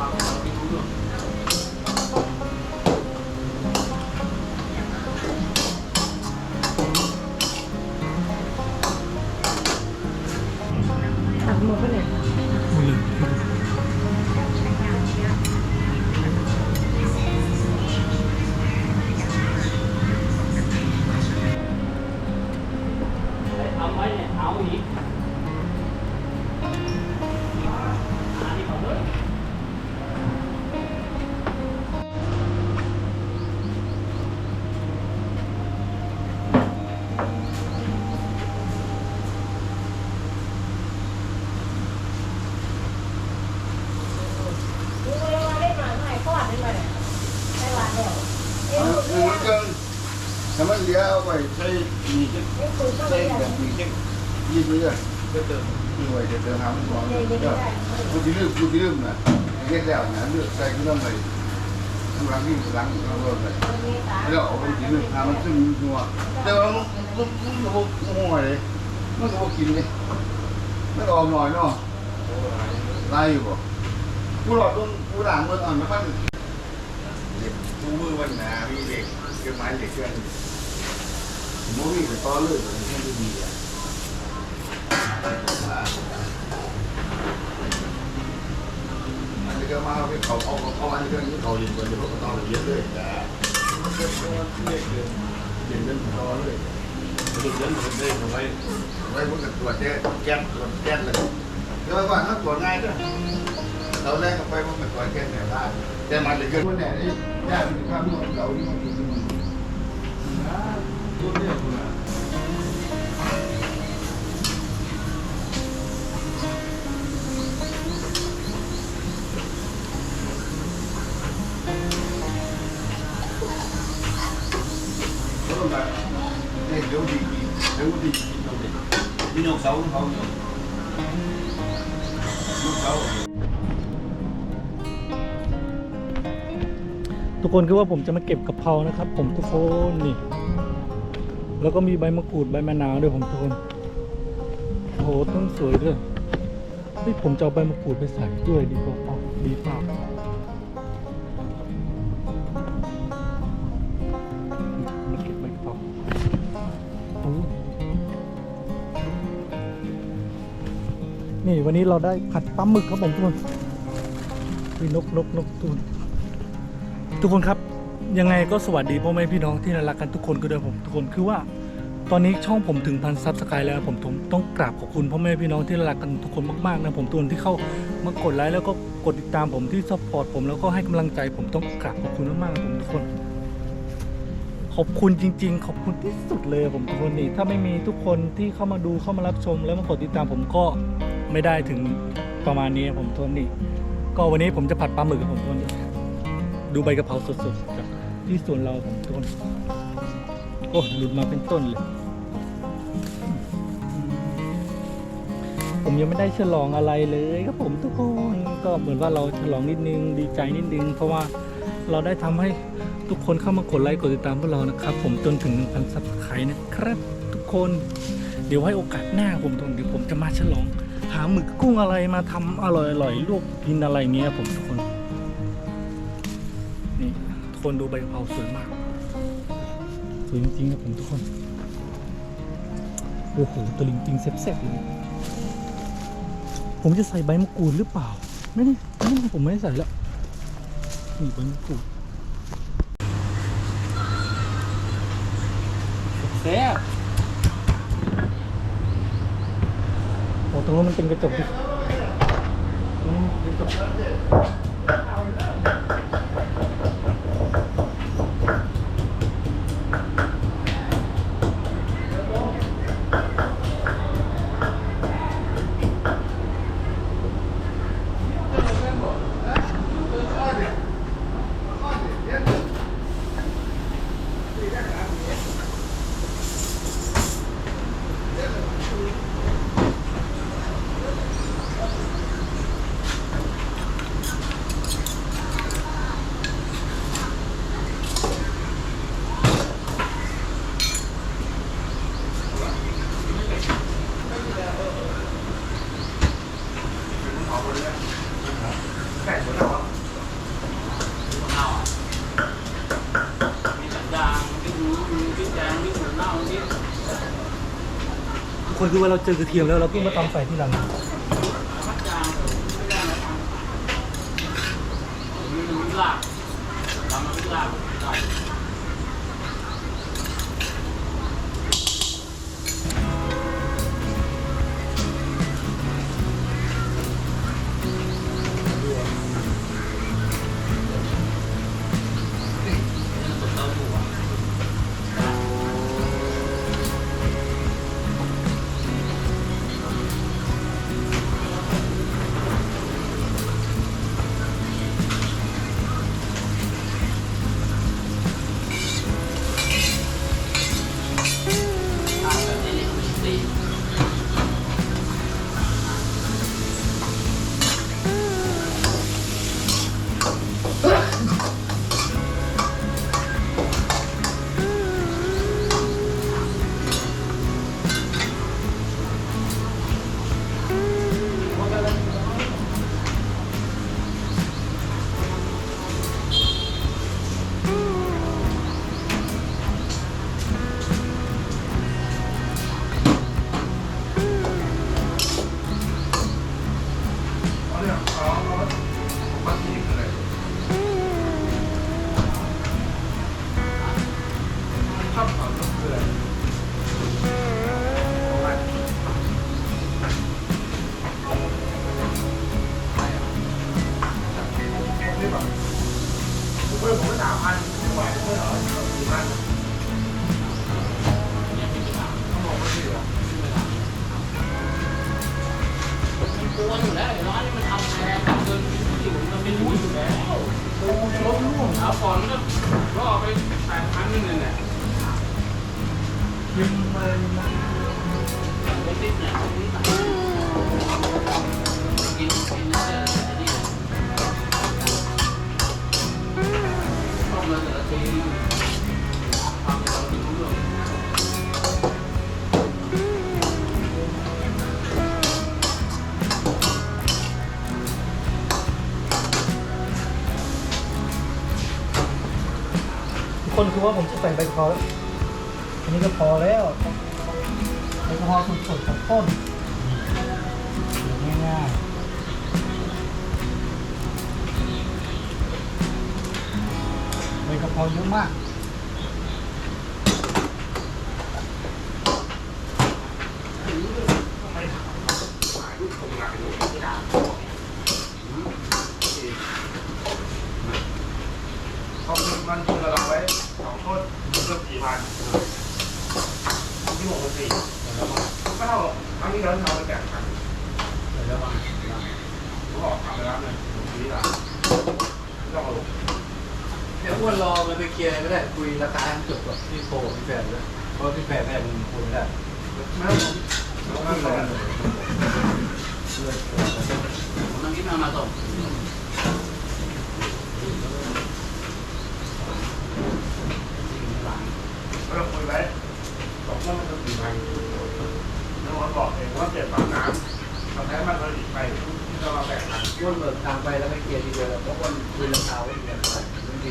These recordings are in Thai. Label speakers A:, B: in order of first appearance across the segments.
A: ตัดหมดไปเลย
B: หมดเลย
A: ที่ลื
C: มกูที่ลืมนะเรียกแล้วนะเลือกใส่กูต้องไปข้างหลังนี่หลังเราเลย
A: คนนี้ตา
C: แล้วเอาไปที่ลืมหามันซึ่งหัวแต่ว่ามันมันมันก็บ่หัวเลยมันก็บ่กินเลยมันออกหน่อยเนาะไล่อยู่บ่กูหลอดต้นกูด่างมันอ่อนมันเด็กผู้มือวันหนามีเด็กเกี่ยวไม้เด็กเกินผมว่ามีแต่ต้อเลือดมันแค่ไม่ดีอะ มันจะมาเอาไปเขาเอาเอาอันเกินที่เขาเรียนกันเดี๋ยวเขาต้องเรียนเลยแต่มันเป็นตัวเล็กเกินเรียนเรื่องต้อเลยเรียนเรื่องมันได้เอาไว้ไว้พวกกับตัวแจ้แก้มตัวแก้มเลยเดี๋ยวก่อนถ้าตัวง่ายด้วยเราแรกกับไปพวกกับตัวแก้มเนี่ยได้แต่มันจะเกินคนไหนได้ยากเป็นความรู้ของเราที่มันมีมัน ตัวเนี่ยคุณอ่ะ มีนกเสาเขาอยู่นกเสา
B: ทุกคนคือว่าผมจะมาเก็บกะเพรานะครับ ผมทุกคนนี่ แล้วก็มีใบมะกรูดใบมะนาวด้วยผมทุกคนโอ้โหต้องสวยด้วยเฮ้ยผมจะเอาใบมะกรูดไปใส่ด้วยดีกว่าเปล่าดีเปล่าม นี่วันนี้เราได้ผัดปลาหมึกครับผมทุกคนมีนกนกนกตูนทุกคนครับยังไงก็สวัสดีพ่อแม่พี่น้องที่น่ารักกันทุกคนก็ด้วยผมทุกคนคือว่า ตอนนี้ช่องผมถึงพันซับสไครต์แล้วผมผมต้องกราบขอบคุณพ่อแม่พี่น้องที่น่ารักกันทุกคนมากๆนะผมทุกคนที่เข้ามากดไลค์แล้วก็กดติดตามผมที่ซัพพอร์ตผมแล้วก็ให้กำลังใจผมต้องกราบขอบคุณมากๆนะผมทุกคน ขอบคุณจริง ๆ ขอบคุณที่สุดเลยผมทุกคนนี่ถ้าไม่มีทุกคนที่เข้ามาดูเข้ามารับชม แล้วมากดติดตามผมก็ ไม่ได้ถึงประมาณนี้ผมทนนี่ก็วันนี้ผมจะผัดปลาหมึกกับผมทนดูใบกะเพราสดๆจากที่สวนเราผมทนโอ้หลุดมาเป็นต้นเลย ผมยังไม่ได้ฉลองอะไรเลยครับผมทุกคนก็เหมือนว่าเราฉลองนิดนึงดีใจนิดนึง เพราะว่าเราได้ทำให้ทุกคนเข้ามากดไลค์กดติดตามพวกเรานะครับ ผมจนถึง1,000ซับสไครต์นะครับ ทุกคน เดี๋ยวให้โอกาสหน้าผมตรงเดี๋ยวผมจะมาฉลอง หาหมึกกุ้งอะไรมาทำอร่อยๆลวกกินอะไรเงี้ยผมทุกคน นี่ทุกคนดูใบกะเพราสวยมาก สวยจริงๆครับผมทุกคน โอ้โหตัวลิงปิงเซ็บๆเลยผมจะใส่ใบมะกรูดหรือเปล่า ไม่ได้ไม่ได้ผมไม่ได้ใส่แล้วนี่ใบมะกรูด
D: แซ่บ
B: โอ้ตรงนู้นมั คือว่าเราเจอกระเทียมแล้วเราเพิ่งมาตำใส่ที่หลัง
E: เป็นหุ้นอ
D: ยู่แล้ว
E: โอ้ยล้มร่วง
D: เอาก่อนก็ก็เอไปแปดพันนึงเลยแหละ
E: ยิงเลยนะ
D: ไม่ติดเนี่ย
B: คนคือว่าผมจะใส่ใบกะเพราแล้วอันนี้ก็พอแล้วใบกะเพราสดๆจากต้นง่ายๆใบกะเพราเยอะมาก
E: เขาเป็นมันคือเราไว้สองต้นเก็สี่พันที่หกพันสี่ก็เท่าครั้งนี้เราเราไปแจกกันเขาบอกทำไปแล้วเลยนี่ละไม่ต้องเอาลง
F: เดี๋ยวอ้วนรอมันไปเคลียร์ก็ได้คุยราคาให้จบกับพี่โฟพี่แฟนด้วยเพราะพี่แฟนแม่มึงคุยไม่ได้
E: ไม่ต้องเอาลง
D: ผมนั่งกินมาส่ง
E: ไม่ต้องคุยไว้สองต้นมันจะสี่พันแล้วมันบอกเองว่าเก็บปั๊มน้ำทำให้มันผลิตไปที่เรามาแบ่งกัน
F: อ้วนเบิกทางไปแล้วไปเคลียร์ทีเดียวเพราะอ้วนคุยราคาไว้ทีเดียวไม่ดี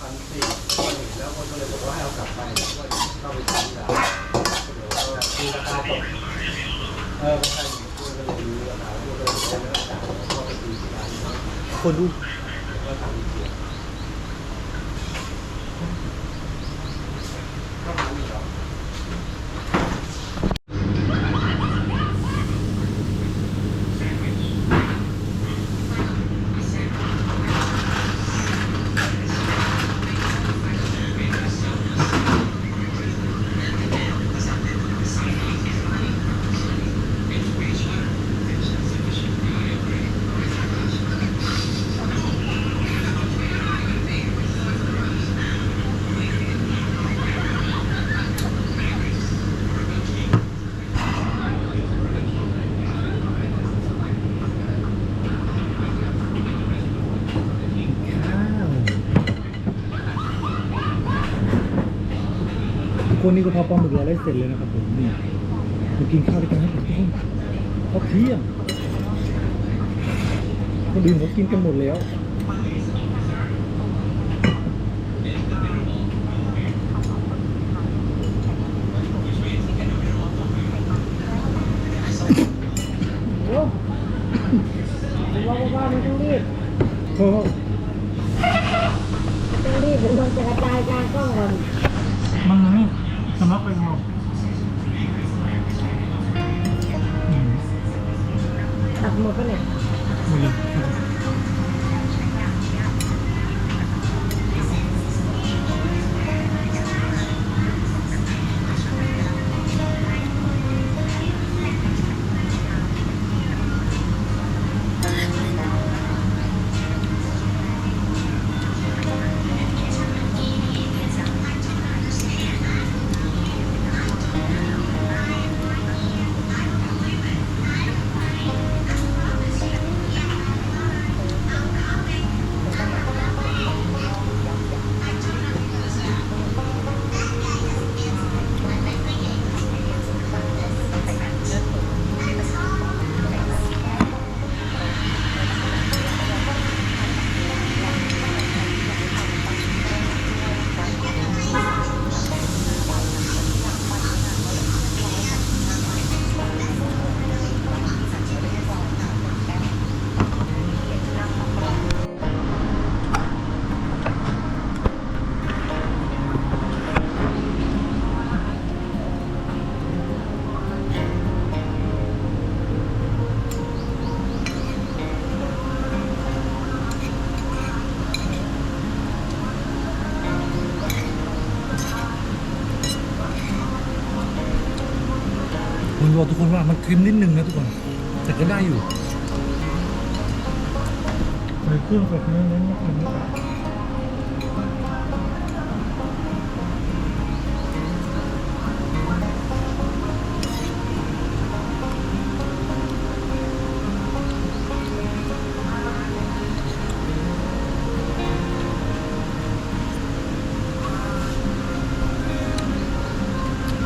F: พันสี่อ้วนเห็นแล้วอ้วนก็เลยบอกว่าให้เอากลับไปแล้วก็เข้าไปซื้อที่ร้านเดี๋ยวก็คุยราคาตกเออก็ใช่คุยก็เลยรู้ราคาอ้วนก็เลยได้แล้วจ่ายแล้วก็ไปซื้อที่ร้าน
B: คนดู
F: ก็ทำอีกที
E: ก็
B: คนนี้ก็พอปลาหมึกเรได้เสร็จเลยนะครับผมนี่มากินข้าวด้วยกันครับทุกคนเขาเที่ยงคนดื่มเขากินกันหมดแล้ว
A: โอ้ต้องรีบเดี๋ยวโดนจราจรการกล้องก่อน
B: มันนะ สำนักเป็นเราอืม
A: ตัดหมดไปเนี่ย
B: มือผม บอกทุกคนว่ามันเค็มนิดนึงนะทุกคน แต่ก็ได้อยู่ใส่เครื่องแบบนี้นี้นะมันไม่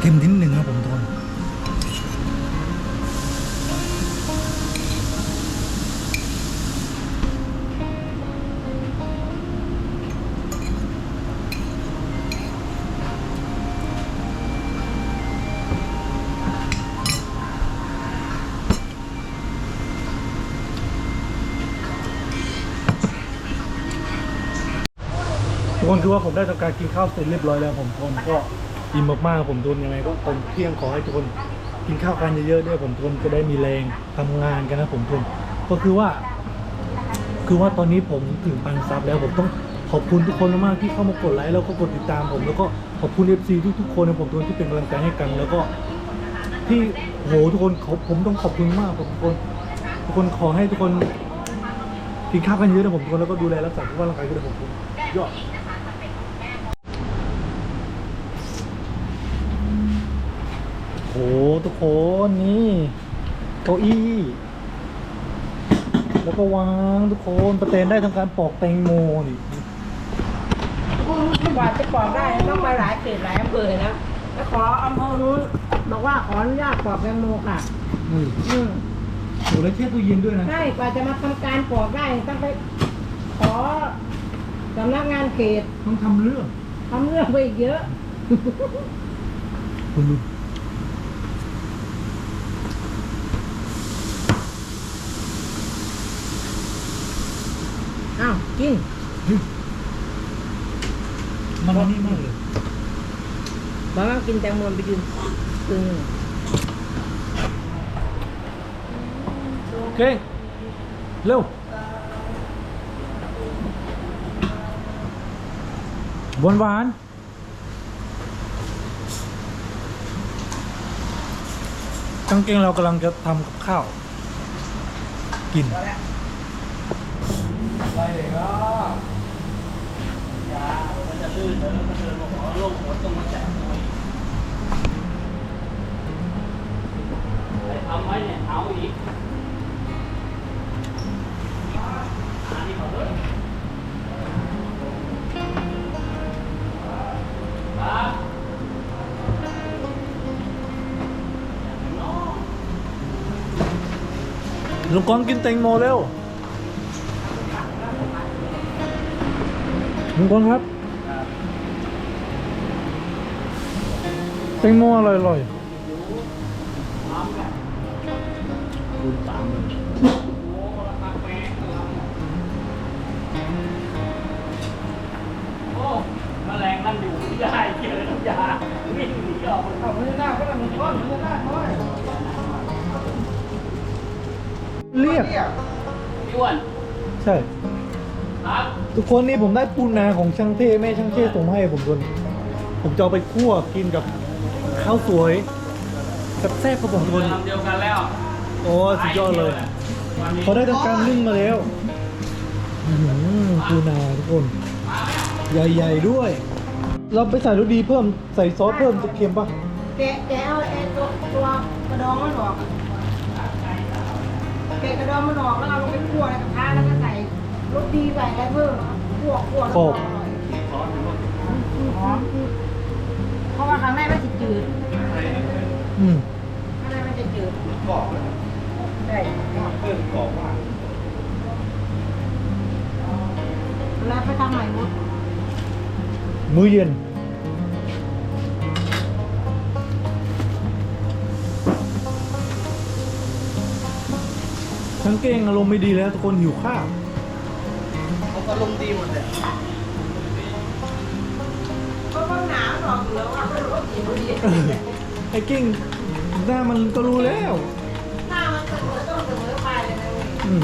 B: เค็มนิดนึงครับผม คนทุกคนคือว่าผมได้ทำการกินข้าวเสร็จเรียบร้อยแล้วผมผมก็อิ่มมากๆผมทนยังไงก็ตอนเที่ยงขอให้ทุกคนกินข้าวกันเยอะๆด้วยผมทนจะได้มีแรงทำงานกันนะผมทนก็คือว่า คือว่าตอนนี้ผมถึงพันซับแล้วผมต้องขอบคุณทุกคนมากๆที่เข้ามากดไลค์แล้วก็กดติดตามผม แล้วก็ขอบคุณ FC ทุกๆคนนะผมทุกคนที่เป็นกำลังใจให้กันแล้วก็ที่โหทุกคนเขาผมต้องขอบคุณมากผมทุกคนทุกคนขอให้ทุกคนกินข้าวกันเยอะนะผมทุกคนแล้วก็ดูแลรักษาสุขภาพร่างกายกันด้วยผมทุกคนยอด โห ทุกคนนี่เก้าอี้ แล้วก็วางทุกคนประเตนได้ทำการปอกแตงโมนี่
A: กว่าจะปอกได้ต้องไปหลายเขตหลายอำเภอเลยนะแล้วขออำเภอนู้นบอกว่าขออนุญาตปอกแตงโมค่ะ
B: นี่
A: อืม
B: โหแล้วแช่ตู้เย็นด้วยนะ
A: ใช่กว่าจะมาทำการปอกได้ต้องไปขอสำนักงานเขต
B: ต้องทำเรื่อง
A: ทำเรื่องไปอีกเยอะ
B: คุณดู
A: อ้าวกิน
B: มันอันนี่มากเลย
A: บอกว่ากินแตงโมไปยืนตึง
B: โอเค เร็วหวานหวานกางเกงเรากำลังจะทำกับข้าว กิน
D: ไปเลยก็อย่ามันจะลื่นเดี๋ยวมันเดิน ลุงพลครับ
B: แตงโมอร่อยอร่อยคเรัย
D: กบเต็
B: งม้ออ
D: พี่อ้น
B: ใช่ ทุกคนนี่ผมได้ปูนาของช่างเท่แม่ช่างเท่ส่งมาให้ผมคนผมจะเอาไปคั่วกินกับข้าวสวยแซ่บๆครับผมทุกคน
D: ลำเดียวกันแล้ว
B: โอ้สุดยอดเลย
D: วันนี้
B: เขาได้ทำการนึ่งมาแล้วอื้อหือปูนาทุกคน ใหญ่ๆด้วย เราไปใส่รสดีเพิ่มใส่ซอสเพิ่มจะเค็มปะ
A: แกะแกะเอาไอ้ตัวตัวกระดองมันออกอะแกะกระดองมันออกแล้วเอาลงไปคั่วในกระทะแล้วก็ใส่ รสดีใส่อะไรเพิ่มอะคั่วคั่วแล้วก็อร่อยหอมเพราะว่าข้างในมันจะจืด
B: อืม
A: ข้างในมันจะจืด
F: กรอบเลย
A: ใช่
F: เพิ่มกรอบมาก
A: แล้วไปทำใหม่หมด
B: มื้อเย็น ทั้งเก่งอารมณ์ไม่ดีแล้วทุกคนหิวข้าว
F: เขาก็ลงดีหมดเลย
A: ก็ต้องหนาวหน่อยอยู่แล้วว่าไม่รู้ว่ากี่ดี
B: เออไอ้เก่งหน้ามันก็รู้แล้ว
A: หน้ามันเสมอต้องเสมอไปเลยนะเว้ย
B: อืม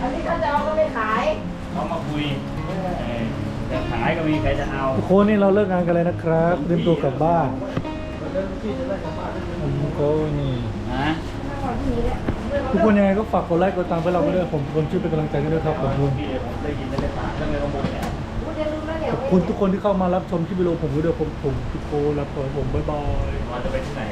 A: อันนี้เขาจะเอาก็ไม่ขาย
D: เขามาคุยเออจะขายก็มีใครจะเอา
B: ทุกคนนี่เราเลิกงานกันเลยนะครับเตรียมตัวกลับบ้าน
F: เริ่มที่จะได้กลับบ้านได้
B: ผมก็นี่
D: ฮะ
B: ทุกคนยังไงก็ฝากกดไลค์กดตามไปเราไปด้วยผมคนช่วยเป็นกำลังใจกันด้วยครับขอบคุณ
D: พี่ผมได้ยินได้ฟังเรื่องในข้อ
B: บคุณทุกคนที่เข้ามารับชมคลิปวิดีโอผมด้วยผมผมทุกคนรับขอให้ผมบ๊ายบาย
D: ว่าจะไปที่ไหน